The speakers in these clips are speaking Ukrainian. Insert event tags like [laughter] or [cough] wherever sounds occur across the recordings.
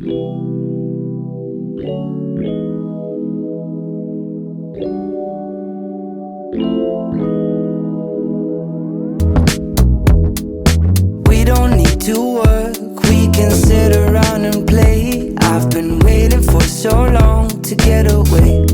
We don't need to work, we can sit around and play. I've been waiting for so long to get away.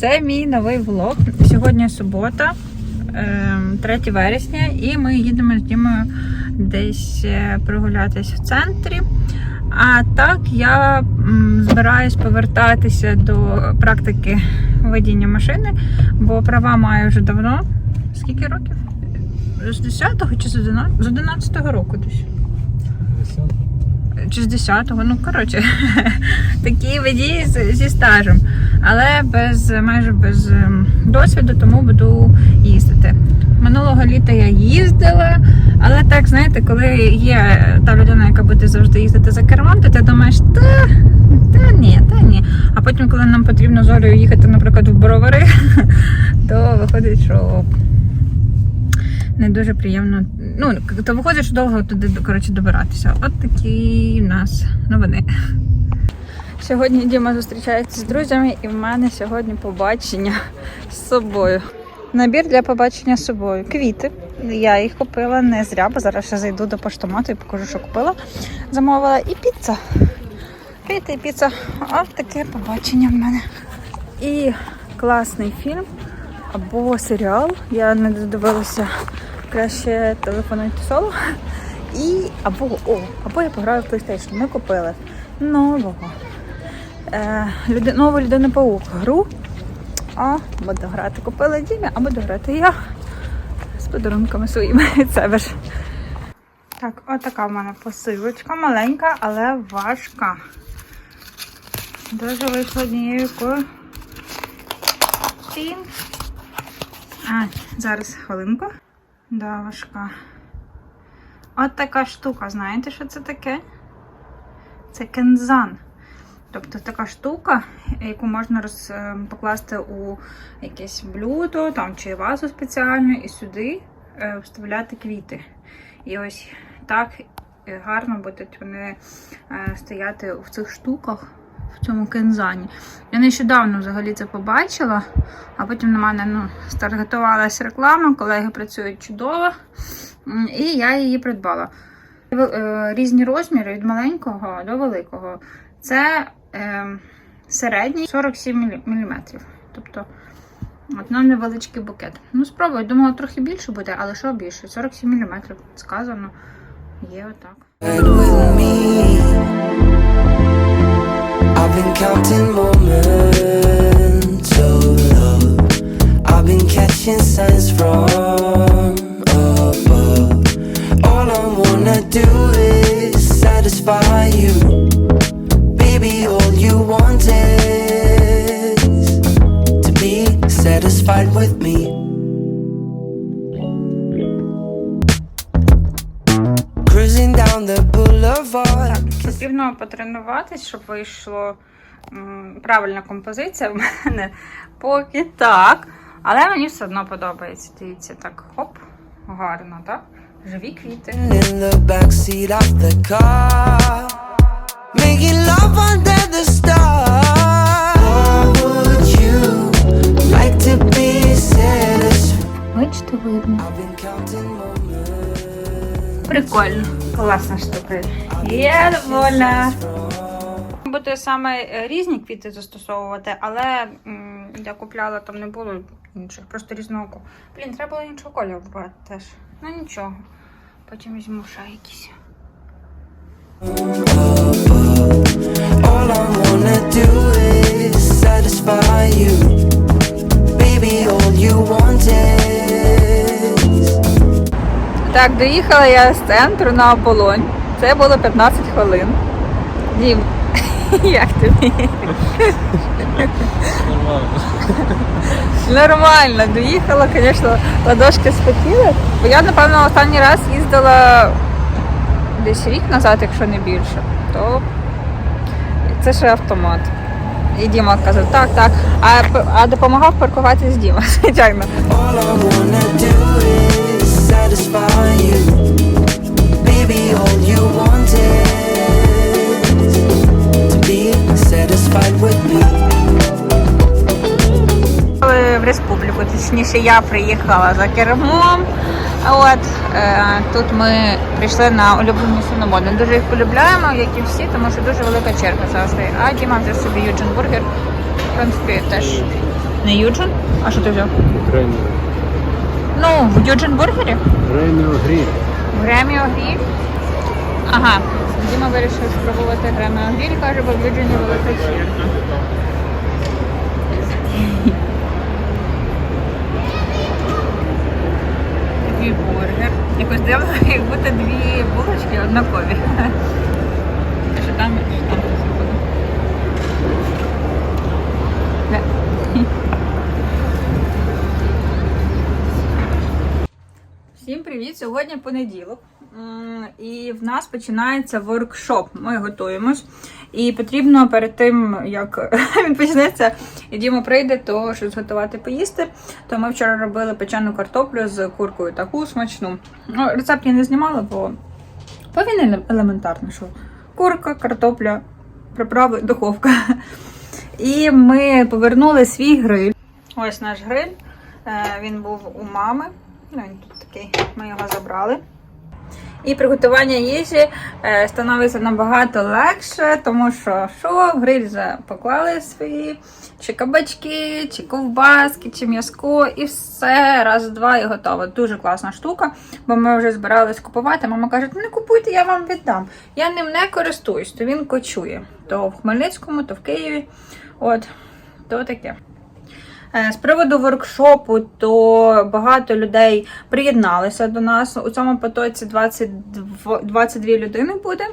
Це мій новий влог. Сьогодні субота, ем, 3 вересня, і ми їдемо з Дімою десь е, прогулятись в центрі. А так я збираюсь повертатися до практики водіння машини, бо права маю вже давно. Скільки років? З 10-го чи з 11 з 11-го року десь. Чи з 10-го, ну коротше, [laughs] такі водії зі стажем, але без майже без ем, досвіду, тому буду їздити. Минулого літа я їздила, але так, знаєте, коли є та людина, яка буде завжди їздити за кермом, то ти думаєш, та, та ні, та ні. А потім, коли нам потрібно з Олею їхати, наприклад, в Боровари, [laughs] то виходить, що не дуже приємно. Ну, то виходить, що довго туди коротше, добиратися. От такі в нас новини. Сьогодні Діма зустрічається з друзями, і в мене сьогодні побачення з собою. Набір для побачення з собою. Квіти. Я їх купила не зря, бо зараз ще зайду до поштомату і покажу, що купила. Замовила і піца. Квіти і піца. Ось таке побачення в мене. І класний фільм або серіал. Я не додивилася краще телефонуйте соло. І або о, або я пограю в PlayStation. Ми купили нового е, люди, нову людину паук гру. А буду грати. Купила Дімі, а буду грати я з подарунками своїми від себе ж. Так, отака в мене посилочка маленька, але важка. Дуже вийшла однією. А, зараз хвилинку. Да, важка. От така штука, знаєте, що це таке? Це кензан. Тобто така штука, яку можна роз, е, покласти у якесь блюдо там, чи вазу спеціальну, і сюди е, вставляти квіти. І ось так е, гарно будуть вони стояти в цих штуках, в цьому кензані. Я нещодавно взагалі це побачила, а потім на мене ну, стартувалася реклама, колеги працюють чудово, і я її придбала. Е, Різні розміри від маленького до великого. Це е, середній 47 мм. Тобто от нам невеличкий букет. Ну, спробую, думала, трохи більше буде, але що більше? 47 мм сказано. Є отак. Потренуватись, щоб вийшло правильна композиція в мене поки так. Але мені все одно подобається. Дивіться, так, хоп, гарно, так? Живі квіти. in the backseat of the car, making love under the stars. What would you like to be satisfied? Бачите, видно. Прикольно. Класна штука. Я довольна. Буде саме різні квіти застосовувати, але м, я купляла, там не було інших, просто різного. Блін, треба було іншого кольору брати теж. Ну нічого. Потім візьму ще якісь. All I wanna do is satisfy you. Baby, all you want is. Так, доїхала я з центру на Аполлонь. Це було 15 хвилин. Дім, [laughs] як тобі? Нормально, доїхала, звісно, ладошки спотіли. Бо я, напевно, останній раз їздила десь рік назад, якщо не більше, то це ще автомат. І Діма казав, так, так. А, а допомагав паркуватись Діма, [laughs] звичайно. Baby, all you want is to be satisfied with me. В республіку, точніше, я приїхала за кермом. От е, тут ми прийшли на улюблені синомоди. Дуже їх полюбляємо, як і всі, тому що дуже велика черга завжди. А Діма взяв собі Юджин бургер. В принципі, теж не Юджин. А що ти взяв? Греміо. Ну, в Юджин бургері. Греміо гріль. Греміо гріль. Ага. Діма вирішив спробувати греміо гріль, каже, бо в Юджині велика черга. Бургер. Якось дивно, як будто дві булочки однакові. Що там, що там. Всім привіт! Сьогодні понеділок. І в нас починається воркшоп. Ми готуємось. І потрібно перед тим, як [laughs] він почнеться, і Діма прийде, то щось готувати поїсти. То ми вчора робили печену картоплю з куркою таку смачну. Ну, рецепт я не знімала, бо, бо він еле- елементарний, що курка, картопля, приправи, духовка. [laughs] І ми повернули свій гриль. Ось наш гриль. Е, Він був у мами. Він тут такий, ми його забрали. І приготування їжі е, становиться набагато легше, тому що що гриль вже поклали свої чи кабачки, чи ковбаски, чи м'язко, і все раз, два і готово. Дуже класна штука, бо ми вже збирались купувати. Мама каже: «Ну, не купуйте, я вам віддам. Я ним не користуюсь, то він кочує. То в Хмельницькому, то в Києві. От, то таке. Е, З приводу воркшопу, то багато людей приєдналися до нас. У цьому потоці 22, 22 людини буде.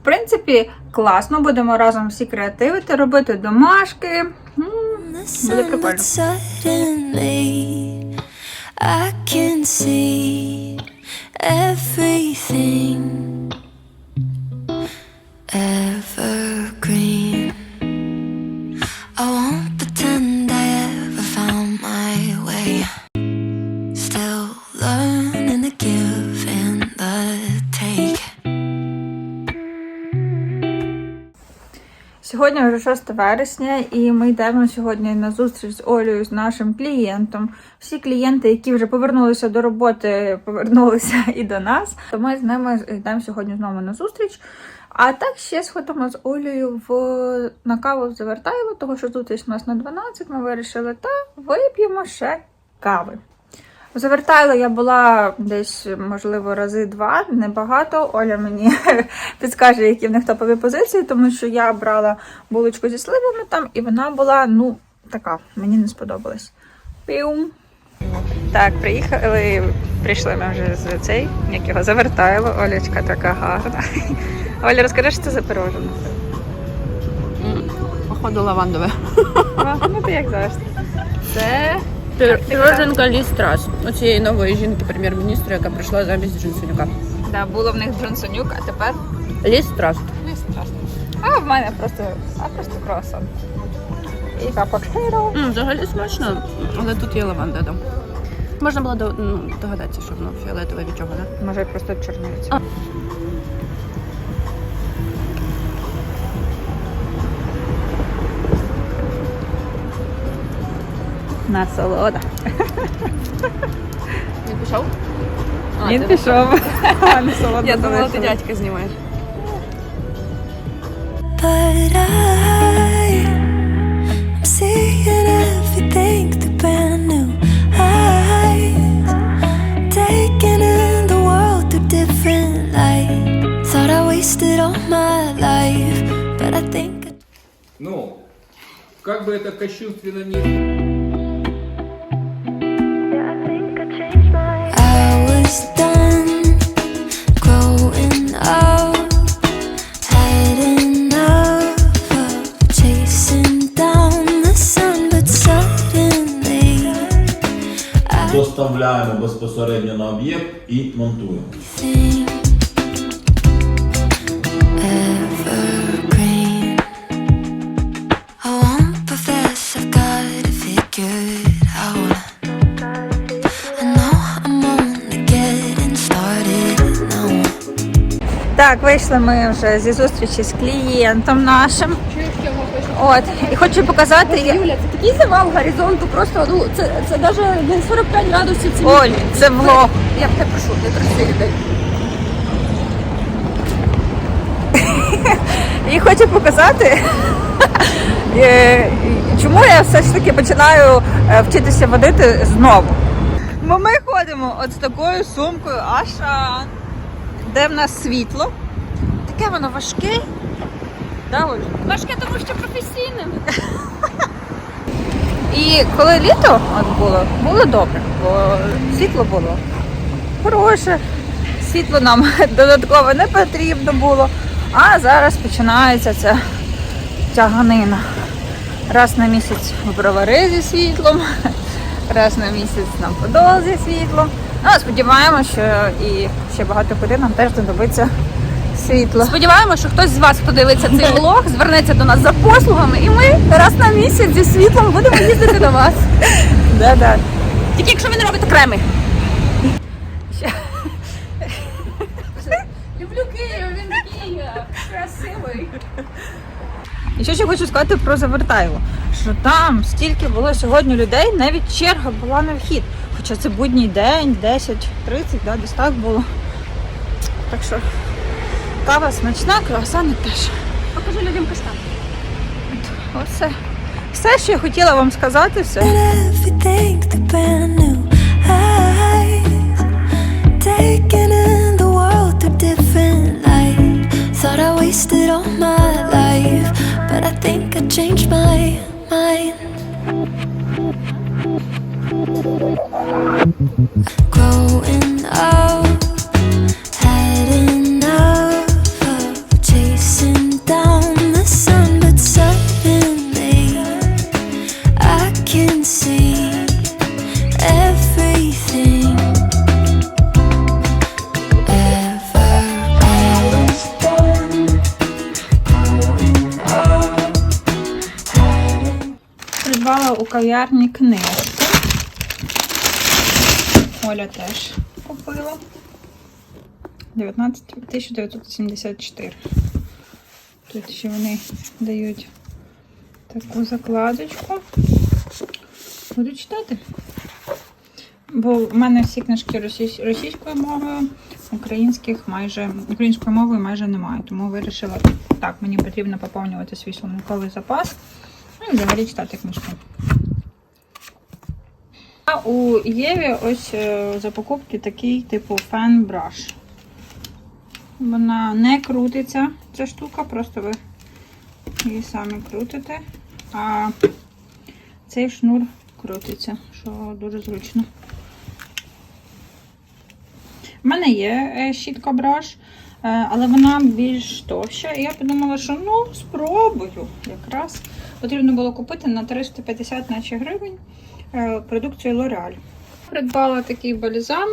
В принципі, класно, будемо разом всі креативити, робити домашки. Буде прикольно. Сьогодні вже 6 вересня, і ми йдемо сьогодні на зустріч з Олею, з нашим клієнтом. Всі клієнти, які вже повернулися до роботи, повернулися [laughs] і до нас. То ми з ними йдемо сьогодні знову на зустріч. А так ще сходимо з Олею в на каву в Завертайло, того що зустріч у нас на 12, ми вирішили, та вип'ємо ще кави. В Завертайло я була десь, можливо, рази два, небагато. Оля мені [laughs] підскаже, які в них топові позиції, тому що я брала булочку зі сливами там, і вона була, ну, така, мені не сподобалась. Піум. Так, приїхали, прийшли ми вже з цей, як його завертайло. Олечка така гарна. [laughs] Оля, розкажи, що це за пирожне? Походу лавандове. Ну, ти як завжди. Це Піроженка Лі Страс. Оцієї нової жінки прем'єр-міністра, яка прийшла замість Джонсонюка. да, було в них Джонсонюк, а тепер Лі Страс. А в мене просто, а просто круасан. І капучино. Mm, Взагалі смачно, але тут є лаванда, да. Можна було ну, догадатися, що воно фіолетове від чого, да? Може просто чорниця. Насолода. Він пішов? Він пішов. Насолода. Я думала, ти залишилась. дядька знімаєш. But I, I'm seeing everything through brand new eyes. Taking in the world through different light. Thought I wasted all my life, but I think I Ну, как бы это кощунственно ни... доставляємо безпосередньо на об'єкт і монтуємо. Так, вийшли ми вже зі зустрічі з клієнтом нашим. От, і хочу показати. Юля, це такий завал горизонту, просто ну це, це навіть не 45 градусів. Це Оль, це влог. Я тебе прошу, не труси людей. І хочу показати, е, чому я все ж таки починаю е, вчитися водити знову. Бо ми ходимо от з такою сумкою Ашан, де в нас світло. Таке воно важке. Да, Оль? Важке, тому що професійним. [laughs] І коли літо от було, було добре, бо світло було хороше, світло нам [laughs] додатково не потрібно було. А зараз починається ця тяганина. Раз на місяць в бровари зі світлом, [laughs] раз на місяць на подол зі світлом. Ну, сподіваємося, що і ще багато куди нам теж знадобиться світло. Сподіваємося, що хтось з вас, хто дивиться цей влог, звернеться до нас за послугами, і ми раз на місяць зі світлом будемо їздити до вас. [laughs] Да-да. Тільки якщо ви не робите креми. Люблю Київ, він такий красивий. І що ще хочу сказати про завертайло, що там стільки було сьогодні людей, навіть черга була на вхід. Хоча це будній день, 10-30, да, десь так було. Так що кава смачна, круасани теж. Покажи людям каштан. Оце. Все, що я хотіла вам сказати, все. everything to у кав'ярні книжку. Оля теж купила. 19 1974. Тут ще вони дають таку закладочку. Буду читати. Бо в мене всі книжки російською мовою, українських майже українською мовою майже немає. Тому вирішила, так, мені потрібно поповнювати свій словниковий запас. Ну і взагалі читати книжки. У Єві ось е, за покупки такий типу фен браш. Вона не крутиться, ця штука, просто ви її самі крутите. А цей шнур крутиться, що дуже зручно. У мене є е, щітка браш, е, але вона більш товща. І я подумала, що ну спробую. Якраз потрібно було купити на 350 наче гривень продукцію L'Oreal. Придбала такий бальзам,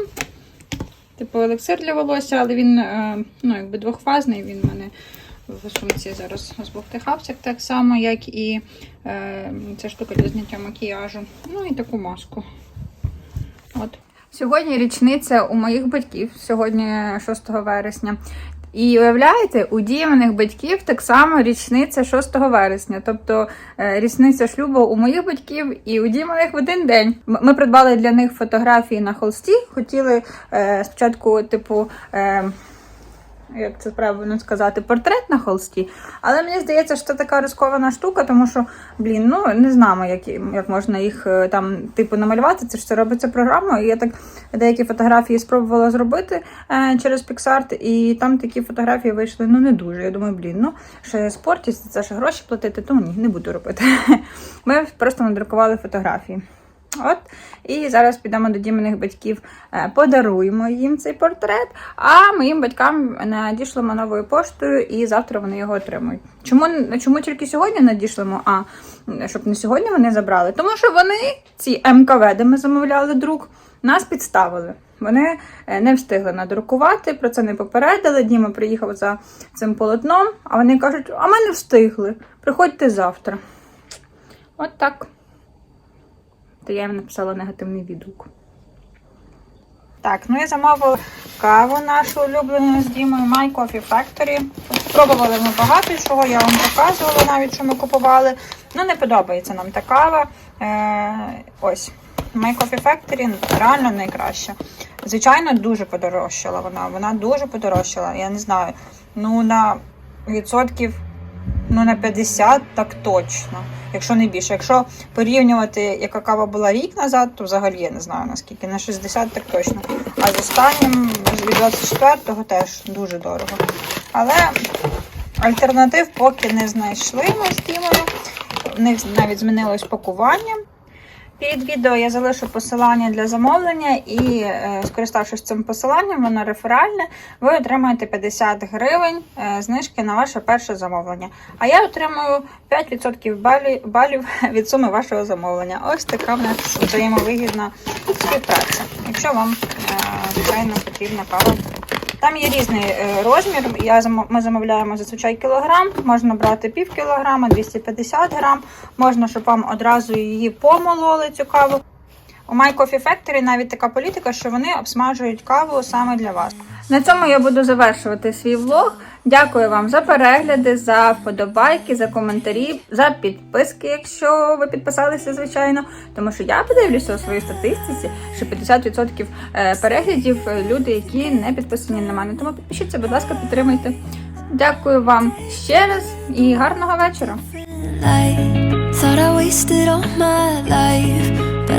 типу елексир для волосся, але він е, ну, якби двохфазний, він в мене в сумці зараз збовтихався так само, як і е, ця штука для зняття макіяжу. Ну і таку маску. От. Сьогодні річниця у моїх батьків, сьогодні 6 вересня. І уявляєте, у діяних батьків так само річниця 6 вересня, тобто е, річниця шлюбу у моїх батьків і у Діманих в один день. Ми придбали для них фотографії на холсті. Хотіли е, спочатку, типу, е, як це правильно сказати, портрет на холсті. Але мені здається, що це така рискована штука, тому що, блін, ну не знаємо, як, як можна їх е, там типу намалювати. Це ж це робиться програмою. І я так деякі фотографії спробувала зробити е, через PixArt, і там такі фотографії вийшли ну не дуже. Я думаю, блін, ну ще спортість, це ж гроші платити, тому ні, не буду робити. [laughs] Ми просто надрукували фотографії. От, і зараз підемо до Діминих батьків, е, подаруємо їм цей портрет, а моїм батькам надішлемо новою поштою, і завтра вони його отримують. Чому, чому тільки сьогодні надішлемо? А щоб не сьогодні вони забрали? Тому що вони, ці МКВ, де ми замовляли друк, нас підставили. Вони е, не встигли надрукувати, про це не попередили. Діма приїхав за цим полотном, а вони кажуть: а ми не встигли. Приходьте завтра. От так. То я їм написала негативний відгук. Так, ну я замовила каву нашу улюблену з Дімою My Coffee Factory. Спробували ми багато чого, я вам показувала навіть, що ми купували. Ну, не подобається нам та кава. Е, ось. My Coffee Factory реально найкраща. Звичайно, дуже подорожчала вона. Вона дуже подорожчала. Я не знаю. Ну, на відсотків ну, на 50 так точно. Якщо не більше. Якщо порівнювати, яка кава була рік назад, то взагалі я не знаю наскільки. На 60 так точно. А з останнім від 24-го теж дуже дорого. Але альтернатив поки не знайшли ми з Дімою. В них навіть змінилось пакування. Під відео я залишу посилання для замовлення і, е, скориставшись цим посиланням, воно реферальне, ви отримаєте 50 гривень е, знижки на ваше перше замовлення. А я отримую 5% балів [laughs] від суми вашого замовлення. Ось така в нас взаємовигідна співпраця. Якщо вам, е, звичайно, потрібна кава. Там є різний е, розмір. Я ми замовляємо зазвичай кілограм. Можна брати пів кілограма, 250 грам. Можна, щоб вам одразу її помололи цю каву. У My Coffee Factory навіть така політика, що вони обсмажують каву саме для вас. На цьому я буду завершувати свій влог. Дякую вам за перегляди, за вподобайки, за коментарі, за підписки, якщо ви підписалися, звичайно. Тому що я подивлюся у своїй статистиці, що 50% е, переглядів е, люди, які не підписані на мене. Тому підпишіться, будь ласка, підтримуйте. Дякую вам ще раз і гарного вечора.